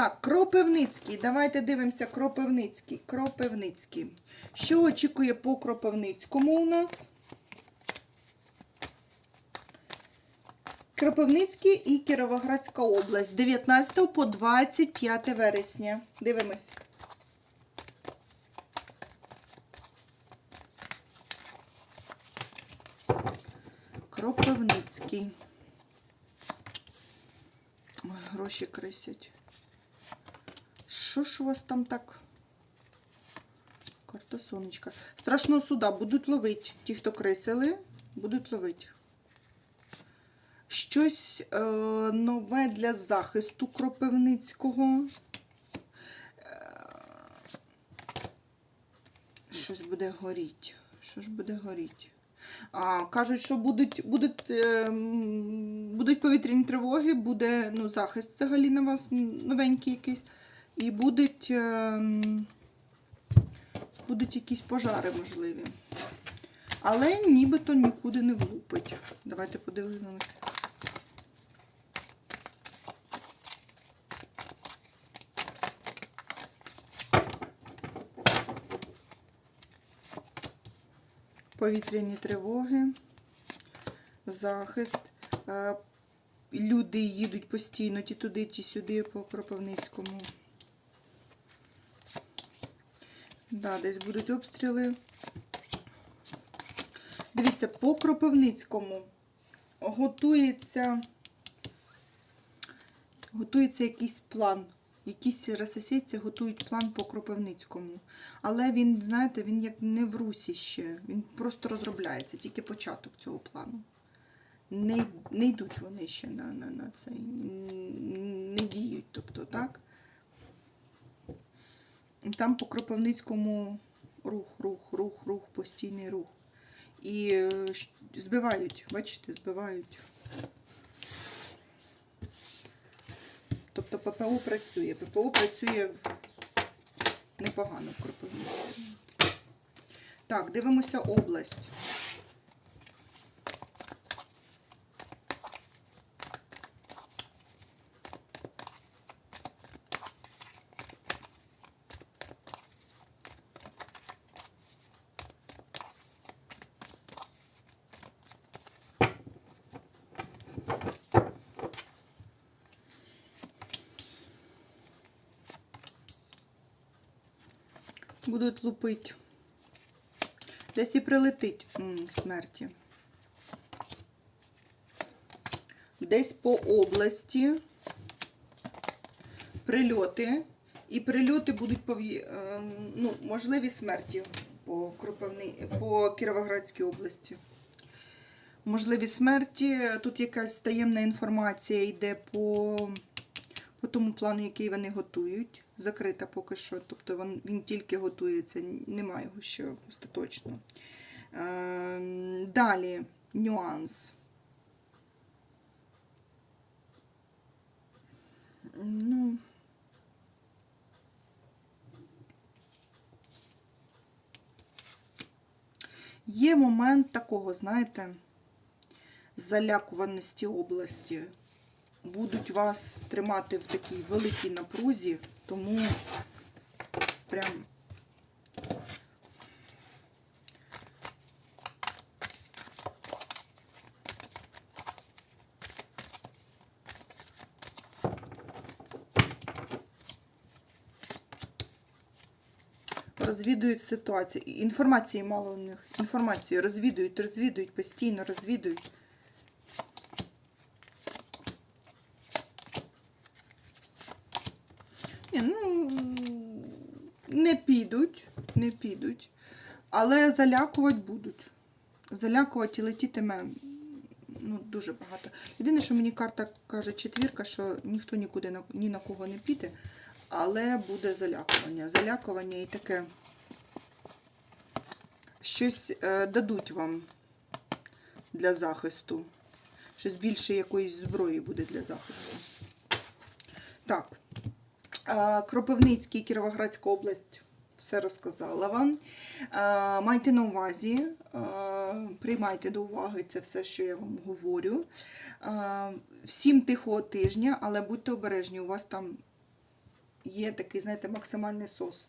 Так, Кропивницький. Давайте дивимося Кропивницький. Кропивницький. Що очікує по Кропивницькому у нас? Кропивницький і Кіровоградська область 19 по 25 вересня. Дивимось. Кропивницький. Гроші крисять. Що ж у вас там так? Карта сонечка. Страшного суда будуть ловити. Ті, хто крисили, будуть ловити. Щось е, нове для захисту Кропивницького. Е, щось буде горіти. Що ж буде горіти? А, кажуть, що будуть, будуть, е, будуть повітряні тривоги, буде ну, захист взагалі на вас новенький якийсь. І будуть, е, будуть якісь пожари можливі. Але нібито нікуди не влупить. Давайте подивимося. Повітряні тривоги, захист. Е, Люди їдуть постійно ті туди, ті сюди по Кропивницькому. Да, десь будуть обстріли. Дивіться, по Кропивницькому готується, готується якийсь план. Якісь російці готують план по Кропивницькому. Але він, знаєте, він як не в русі ще. Він просто розробляється, тільки початок цього плану. Не, не йдуть вони ще на, на, на цей, не діють, тобто, так? Там по Кропивницькому рух, рух, рух, рух, постійний рух. І е, збивають, бачите, збивають. Тобто ППО працює. ППО працює непогано в Кропивницькому. Так, дивимося область. Будуть лупить. Десь і прилетить М, смерті. Десь по області прильоти. І прильоти будуть пов'ї... е, ну, можливі смерті по, Кропивни... по Кіровоградській області. Можливі смерті. Тут якась таємна інформація йде по, по тому плану, який вони готують. Закрита поки що. Тобто він, тільки готується, немає його ще остаточно. Е, далі нюанс. Ну. Є момент такого, знаєте, залякуваності області. Будуть вас тримати в такій великій напрузі, тому прям розвідують ситуацію. Інформації мало у них. Інформацію розвідують, розвідують, постійно розвідують. Ні, ну, не підуть, не підуть, але залякувати будуть. Залякувати і летітиме ну, дуже багато. Єдине, що мені карта каже четвірка, що ніхто нікуди ні на кого не піде, але буде залякування. Залякування і таке. Щось е, дадуть вам для захисту. Щось більше якоїсь зброї буде для захисту. Так. Кропивницький, Кіровоградська область. Все розказала вам. Майте на увазі, приймайте до уваги це все, що я вам говорю. Всім тихого тижня, але будьте обережні, у вас там є такий, знаєте, максимальний сос.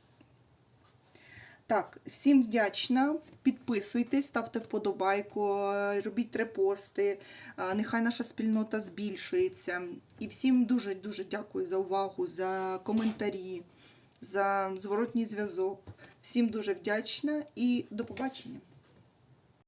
Так, всім вдячна. Підписуйтесь, ставте вподобайку, робіть репости. Нехай наша спільнота збільшується. І всім дуже-дуже дякую за увагу, за коментарі, за зворотній зв'язок. Всім дуже вдячна і до побачення.